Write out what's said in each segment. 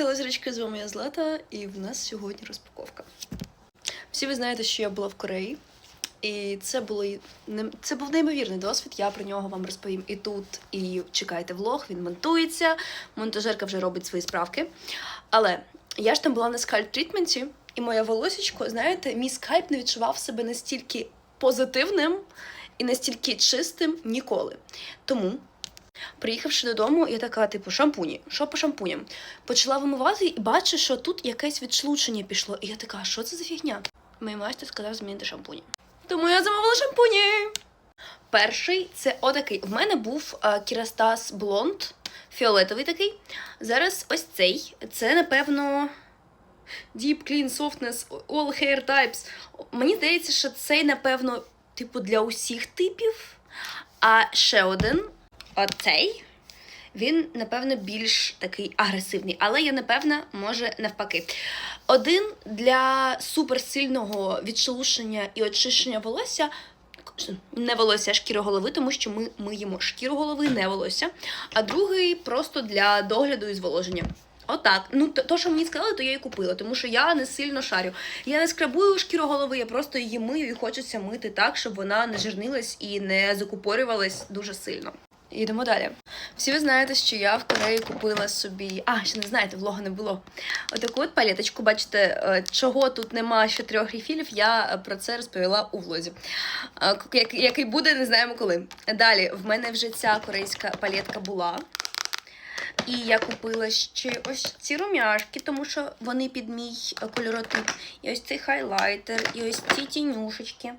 Зречки, з вами я Злата, і в нас сьогодні розпаковка. Всі ви знаєте, що я була в Кореї, і це було це був неймовірний досвід. Я про нього вам розповім і тут, і чекайте влог, він монтується. Монтажерка вже робить свої справки. Але я ж там була на скальп трітменті, і моє волосечко, знаєте, мій скальп не відчував себе настільки позитивним і настільки чистим ніколи. Тому Приїхавши додому, я така, типу, шампуні. Що по шампуням? Почала вимивати і бачу, що тут якесь відшлучення пішло. І я така, що це за фігня? Мій майстер сказав змінити шампуні. Тому я замовила шампуні. Перший це отакий. В мене був е, Кірастас Блонд, фіолетовий такий. Зараз ось цей. Це, напевно. Deep Clean Softness, All Hair Types. Мені здається, що цей, напевно, типу, для усіх типів. А ще один оцей. Він, напевно, більш такий агресивний, але я напевно, може навпаки. Один для суперсильного відшелушення і очищення волосся. Не волосся, а шкіру голови, тому що ми миємо шкіру голови, не волосся. А другий просто для догляду і зволоження. Отак. Ну, то, що мені сказали, то я і купила, тому що я не сильно шарю. Я не скрабую шкіру голови, я просто її мию і хочеться мити так, щоб вона не жирнилась і не закупорювалась дуже сильно. Йдемо далі. Всі ви знаєте, що я в Кореї купила собі. А, ще не знаєте, влога не було. Отаку от палеточку, бачите, е, чого тут нема ще трьох рефілів, я про це розповіла у влозі. Е, як- Який буде, не знаємо коли. Далі, в мене вже ця корейська палетка була. І я купила ще ось ці румяшки, тому що вони під мій е, кольоротип. І ось цей хайлайтер, і ось ці тінюшечки.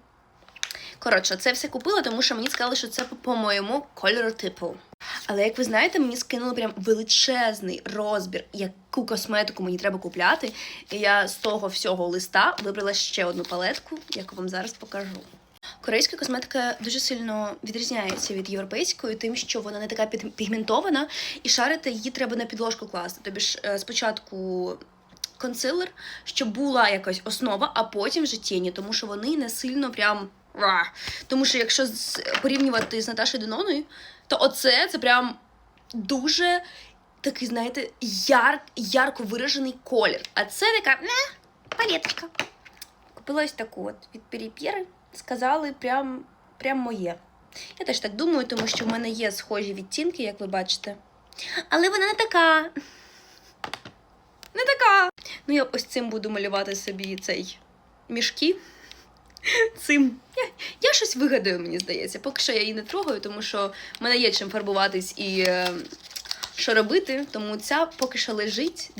Коротше, це все купила, тому що мені сказали, що це по- моєму кольоротипу. Але як ви знаєте, мені скинули прям величезний розбір, яку косметику мені треба купляти. І я з того всього листа вибрала ще одну палетку, яку вам зараз покажу. Корейська косметика дуже сильно відрізняється від європейської, тим, що вона не така пігментована, і шарити її треба на підложку класти. Тобі ж е, спочатку консилер, щоб була якась основа, а потім вже тіні, тому що вони не сильно прям. Тому що якщо порівнювати з Наташою Деноною, то оце це прям дуже такий, знаєте, яр, ярко виражений колір. А це така не, палеточка. Купила ось таку от від Періпєри. Сказали, прям, прям моє. Я теж так думаю, тому що в мене є схожі відтінки, як ви бачите. Але вона не така. Не така. Ну, я ось цим буду малювати собі цей мішки. Цим. Я, я щось вигадаю, мені здається. Поки що я її не трогаю, тому що в мене є чим фарбуватись і е, що робити. Тому ця поки що лежить.